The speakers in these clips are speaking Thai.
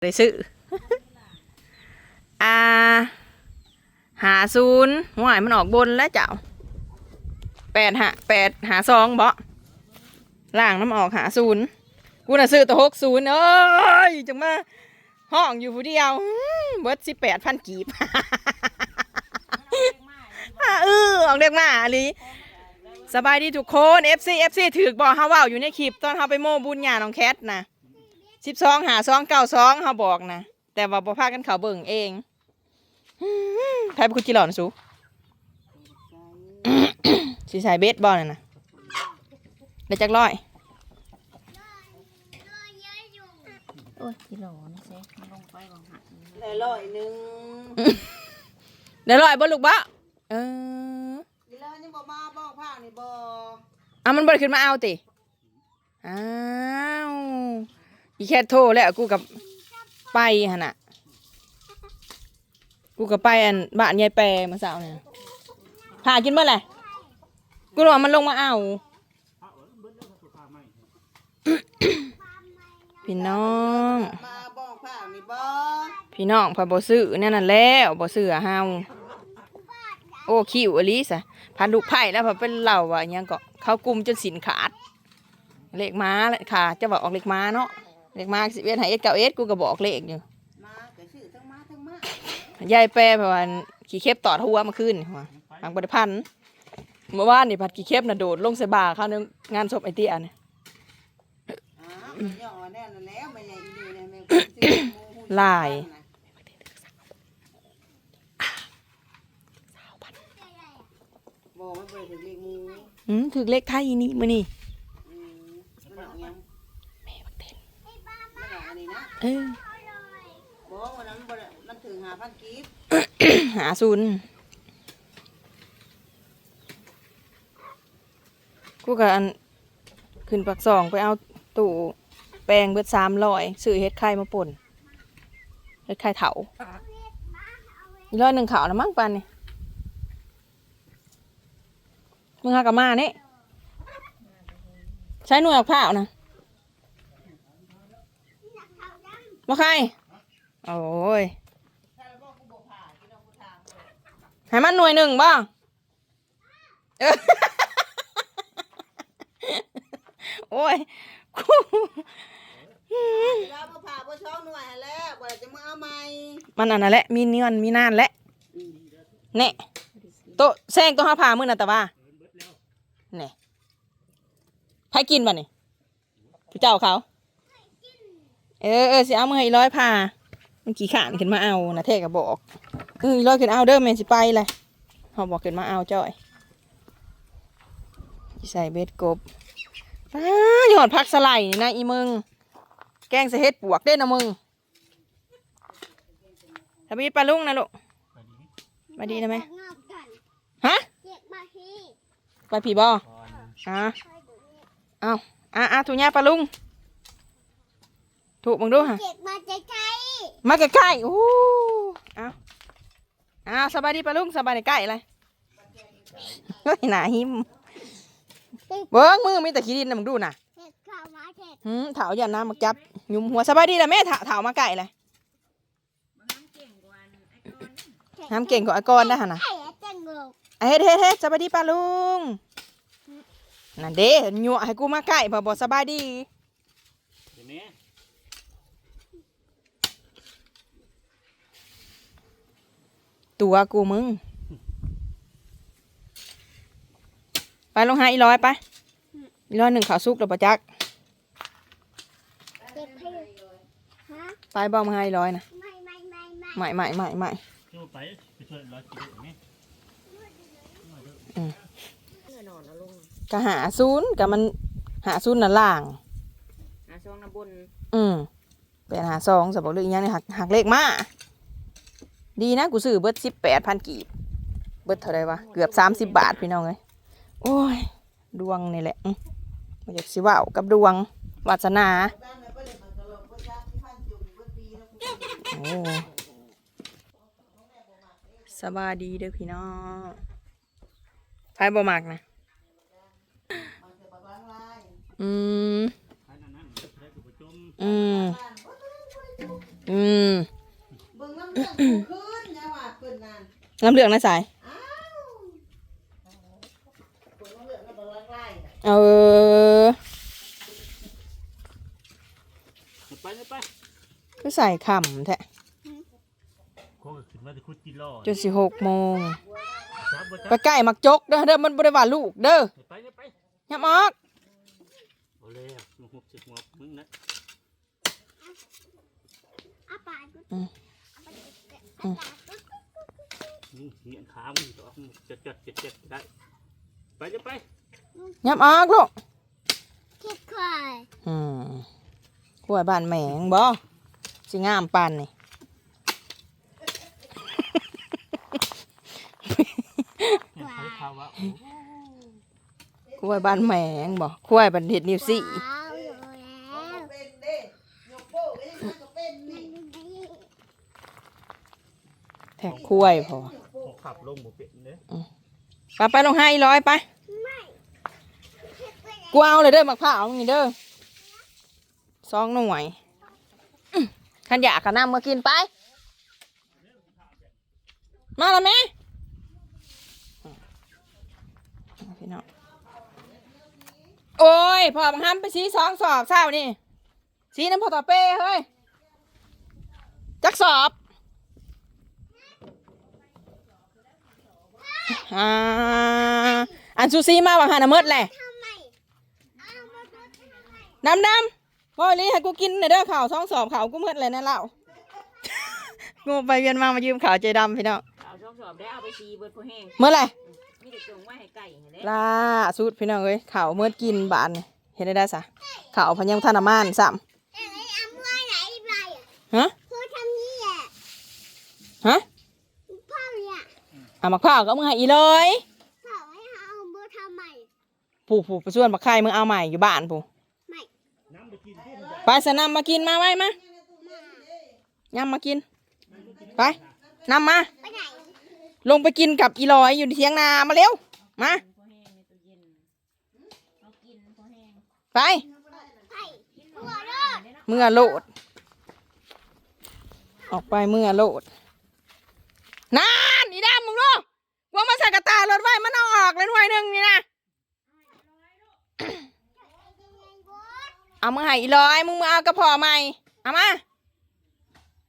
ได้ซื้ออ่าหาศูนย์หวายมันออกบนแล้วเจ้าแปดหาแปดหาสองบ่ล่างน้ำออกหาศูนย์กูน่ะซื้อตัวหกศูนย์เอ้ยจังมาห้องอยู่ผู้เดียวอื้อเบิดสิแปดพันกีบอ่าเออออกเรียกมาอะลีสบายดีทุกคน FC FC ถือบอกเฮาว้าอยู่ในคลิปตอนเฮาไปโม่บุญญาน้องแคทนะ สิบสองหาสองเก้าสองเฮาบอกนะแต่ว่าบ่พากันเขาเบิ่งเองใครเป็นคนจีหลอนสูสีใส่เบสบอลน่ะนะได้จักร้อยโอ้ยกิโลนะเซ่มันลงไปบางหักได้ร้อยหนึ่งได้ร้อยบ่ลูกบ่เอออีแล้วยังบ่มาบอกผ้านี่บ่เอามันบ่ได้ขึ้นมาเอาติอ้าว อีแค่โทรแล้วกูกับไปหั่นน่ะกูกับไปอันบ้านยายแปรมื่อเช้าเนี่ยพากินเมื่อไหร่กูรอมันลงมาเอาพี่น้อง มาบอกผ้านี่บ่พี่น้องพอบ่ซื้อแนั่นน่ะแล้วบ่ซื้อเฮาโอ้คิวอลิสะพันลูกไผ่แล้วพอเป็นเหล่าว่าอิหยังก็เขากลุ่มจนสินขาด เลขม้าเลยค่ะจะบอกออกเลขม้าเนาะ เลขม้าสิบเอ็ดหาเอ็ดเก้าเอ็ดกูก็บอกเลขอยู่มาก็ซื้อทั้งมาทั้งมายายแปรเพราะว่าขี่เข็บต่อหัวมาขึ้นว่าบางบริพันธ์เมื่อวานนี่ผัดขี่เข็บน่ะโดดลงใส่บ่าเขาในงานศพไอเตี้ยเนี่ยอ้าวมันย่อแน่นั่นแล้วไม่ใหญ่อีนี่นะแม่งซื้อหมูหูลายบ่มันบ่ได้ถึงเลขหมูอืมถือเลขไทยอีนี่มื้อนี่ อืมมันเอาหยัง แม่บักเต้น มันเอาอันนี้นะ เออบ่วันนั้นบ่ได้มันถึง5,000กีบหาศูนย์กูกับอันขึ้นปักสองไปเอาตู้แปลงเบิดสามร้อยซื้อเฮ็ดไข่มาป่นเฮ็ดไข่เถาอีกร้อยหนึ่งขาวนะมั้งปันนี่มึงหากับมาเนี่ยใช้หน่วยออกผ้าวนะ มาใครโอ้ยให้มันหน่วยหนึ่งบ้างโอ้ยกูแล้วบ่ผ่าบ่ช้องหน่วยให้แล้วบ่จะมาเอาใหม่มันอันนั้นแหละมีเงินมีนานแหละเน่โตแซงตัวห้าพามือน่ะแต่ว่าเน่ใครกินบ่นี่ผู้เจ้าเขา เออเออสิเอามือให้อีร้อยพามันกี่ขานขึ้นมาเอานะเท่กับบอกเอออีร้อยขึ้นเอาเด้อแม่สิไปเลยเขาบอกขึ้นมาเอาจ้อยใส่เบ็ดกบป้าหยอดพักสไลด์นี่นะอีมึง แกงใส่เฮ็ดปวกเด้นะมึงทบีปลาลุงนะลูกมาดีนะไหมฮะเจ็บมาฮีไปผีบออะเอาอะอะถูกยาปลาลุง ถูกมึงดูฮะเจ็บมาใจใจมาใกล้ๆโอ้เอาเอาสบายดีปลาลุงสบายดีใกล้เลยเฮ้ยหนาหิมเบิ้งมือมีแต่ขี้ดินนะมึงดูน่ะเจ็บข่าวมาเจ็บหืมเถาอย่าน้ำมาจับหยุมหัวสบายดีละแม่เถาเถามาไก่เลยน้ำเก่งกว่าไอ้กอนนะฮะนะ ไอ้เจังลูกอะเฮ็ดเฮ็ดเฮ็ดสบายดีป้าลุง นั่นเด้ยั่วให้กูมาใกล้พอบอกสบายดี เห็นไหม ตัวกูมึง ไปลงหาอีร้อยไป อีร้อยหนึ่งขาวซุกแล้วปะจักเจ็บให้ฮะไปบอกมาหาอีร้อยนะไม่ไม่ไม่ไม่ใหม่ใหม่ใหม่ใหม่จ้าไปไปช่วยร้อยกิโลนี่กะหาศูนกับมันหาศูนน่ะล่าง หาช่องน้ำบน อืมเป็นหาสองสมบอกเลยอีกอย่างนี่หักหักเลขมา ดีนะกูซื้อเบิร์ดสิบแปดพันกีบ เบิร์ดเท่าไรวะ เกือบสามสิบบาทพี่น้องเลยโอ้ย ดวงนี่แหละอื้อมาจากสิว่าวกับดวงวาสนาบ้านไหนบ่ได้มันก็ลงบ่จักที่พันจุ่มเบิดปีแล้วโอ้สบายดีเด้อพี่น้องไพ่บ่มากนะ อืม อืม อืม นั่นน้ำเหลืองนะสายอ้าวเบิ่งน้ำเรื่องก็บ่ลักไล่น่ะเออไปไปก็ใส่คำแท้โคก็ขึ้นมาจะคุดกินรอจนสิหกโมงจับบ่ไปจับใกล้มักจกเด้อเด้อมันบริวารลูกเด้อไปไปไปยับออกเอาเลยอะมึงหุบสิหัวมึงนะอาปากอืมมึง เหยียนขามึงต่อมึงจัดจัดจัดจัดได้ ไปจะไปยับออกลูกเก็บควายอืมกล้วยบ้านแหมงบ่สิงามปานนี่เนี่ยใช้ข่าวว่าโอ้กล้วยบ้านแหมงบ่กล้วยบันเฮ็ดนิวซี่ว้าวอยู่แล้วเป็นเด้ยกโป้ก็ยังไงก็เป็นนี่แทกกล้วยพอโห ขับลงบ่เป็นเด้ไปไปลงให้อีร้อยไปกูเอาเลยเด้อมักผ้าเอานี่เด้อสองหน่วยอื้อขันอยากก็นำมากินไป มาแล้วแม่เอาพี่น้องโอ้ยพอบังคับไปสีสองสอบเศร้านี่สีน้ำพอต่อเป้เฮ้ยจักสอบ อ่าอันซูซี่มาว่าหาน้ำมดแหละทำไมเอามาดูทำไมดำดำพ่อลีให้กูกินหน่อยเด้อข่าวท้องสอบข่าวกูเมื่อเลยนะเล่างูไปเวียนมามายืมข่าวใจดำพี่น้องเอาช่องสอบได้เอาไปซีเบิดพอแห้งเมื่อไหร่มีแต่จงไว้ให้ไก่เห็นไหมล่าสุดพี่น้องเอ้ยข่าวเมื่อกินบานนี่เห็นได้ได้สะข่าวพยังธนามานซ้เอ้ยเอาเมื่อไหร่ไปอะำฮะพูดทำนี่แหละฮะพ่อเนี่ย เอามาข้าวก็มึงให้อีเลยพ่อให้เอาเมื่อทำไมผู้ผู้ไปส่วนบักไข่มึงเอาใหม่อยู่บ้านผู้ไม่ไปสนำมากินมาไว้มายำมากิน ไปนำมา ไปไหนลงไปกินกับอีลอยอยู่ที่เทียงนามาเร็ว มา พอแห้งในตู้เย็นเอากินพอแห้งไป ไปหัวรอดเมื่อโลด ออกไปเมื่อโลด นานอีดำมึงดูว่ามาใส่กระตารถไว้มันเอาออกเลยหน่วยหนึ่งนี่นะเอามึงให้อีลอยมึงมาเอากระพาะใหม่เอามา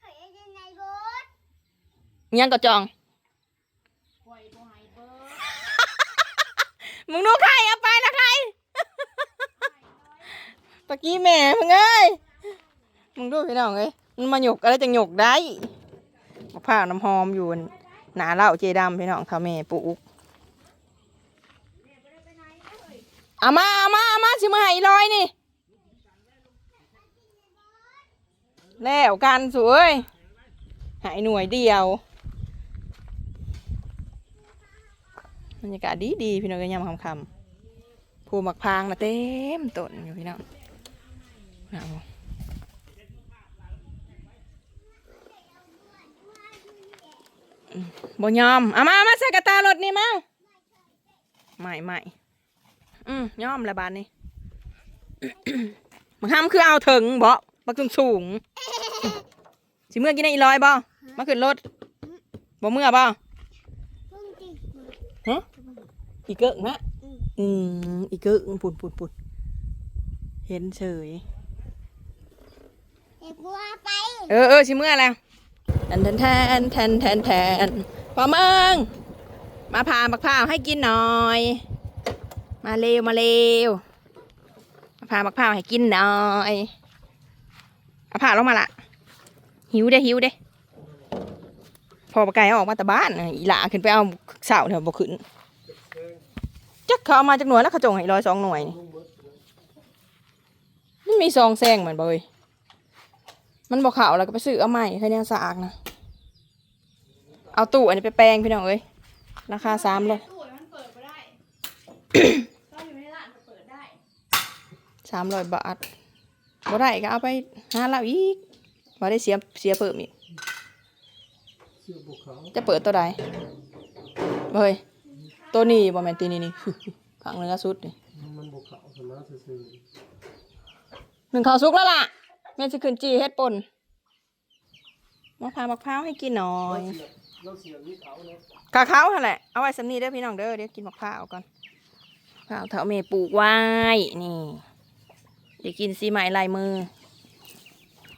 เฮ้ยยังไงบดยังกระจองมึงดูใครเอาไปนะใครตะกี้แม่มึงเอ้ยมึงดูพี่น้องเอ้ยมันมาหยกอะไรจะหยกได้ มะพร้าน้ำหอมอยู่หนาเหล้าเจดำพี่น้องเขาแม่ปลูกเอามาเอามาเอามาสิมาให้ลอยนี่ แล้วกันสวยหายหน่วยเดียวบรรยากาศดีดีพี่น้องก็ยำคำๆภูมักพางนะเต็มต้นอยู่พี่น้องเอาอื บ่ยอมเอามาเอามาใส่กระตารถนี่มาไม่ไม่อืมยอมละบานนี้มันห้ามคือเอาถึงบ่บักสูงสูงๆสิเมื่อกินได้อีลอยบ่มาขึ้นรถบ่เมื่อบ่พุ่งจริงฮะอีเกิงนะอืมอีเกิงปุ่นปุ่นปุ่นเห็นเฉยเด็กบัวไปเออเออชิเมื่อแล้ว แทนแทนแทนแทนแทนพอเมึงมาพาบักพร้าวให้กินหน่อย มาเร็วมาเร็วมาพาบักพร้าวให้กินหน่อยเอาผ่าลงมาละหิวเด้หิวเด้พอปลาไก่ออกมาแต่บ้านอีหล่าขึ้นไปเอาเสาเถอะบ่ขึ้นจักเขาเอมาจากหน่วยแล้วเขาจงให้ร้อยสองหน่วยมันมีซองแซงเหมือนเบย มันบอกข่าวแล้วก็ไปซื้อเอาใหม่แค่นี้สะอาดนะ เอาตู้อันนี้ไปแปลงพี่น้องเอ้ย ราคาสามเลยตู้มันเปิดไม่ได้ต้องอยู่ในร้านก็เปิดได้สามร้อยบาทบ่ได้ก็เอาไปหาเราอีกว่าได้เสียเสียเพิ่มอีก จะเปิดตัวใดเฮ้ย ตัวนี้บ่แม่นตีนี้นี่ขังเนื้อสุดนี่มันบกเขาสมาซื่อหนึ่งข้าวสุกแล้วล่ะ แม่สิขึ้นจีเฮ็ดป่นมาพามะพร้าวให้กินหน่อเรายเสียบเราเสียบนี่เขาเนาะกะเขาหั่นแหละ เอาไว้สำนีเด้อพี่น้องเด้อเดี๋ยวกินมะพร้าวก่อนมะพร้าวเถาเมปลูกไว้ นี่ เดี๋ยวกินสีไหมลายมือ